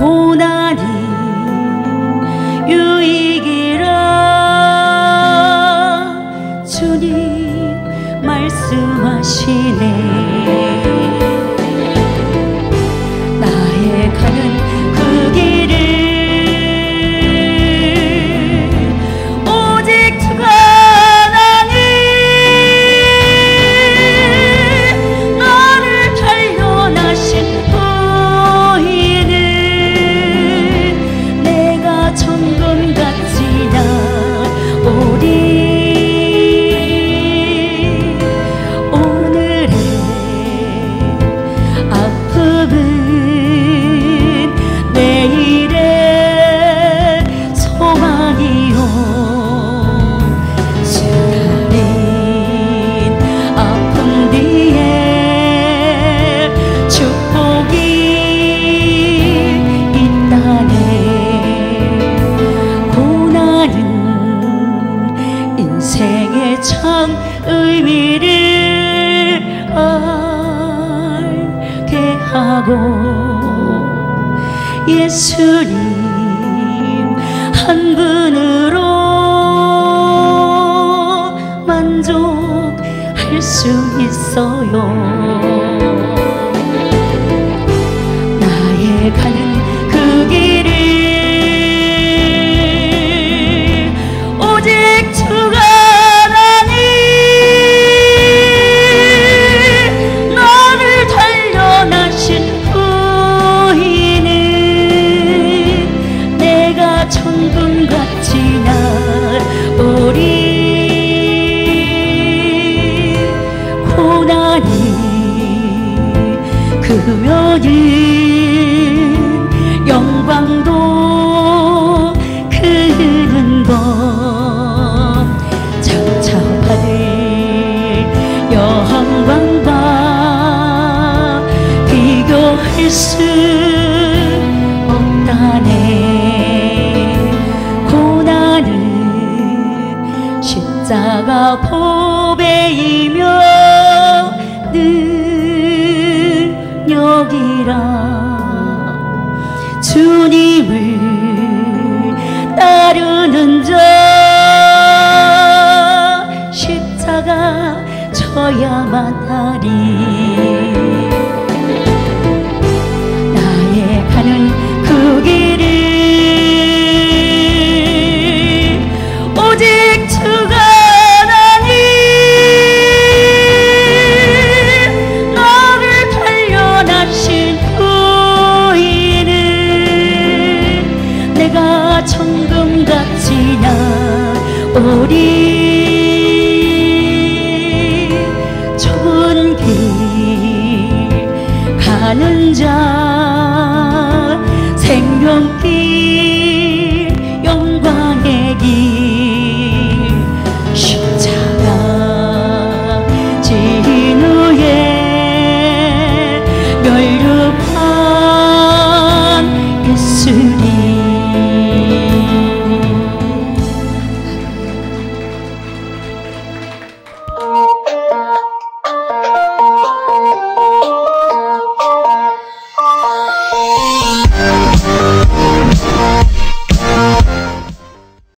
고난이 유익이라. 주님 말씀하시네. 의미를 알게 하고 예수님 한 분으로 만족할 수 있어요. 나의 가는 고난이 그면은 영광도 크는 것 장차 받을 영광과 비교할 수 없다네. 고난은 십자가 보배이며 능력이라. 주님을 따르는 자 십자가 져야만 하리 천금같이 나오리 좁은 길 가는 자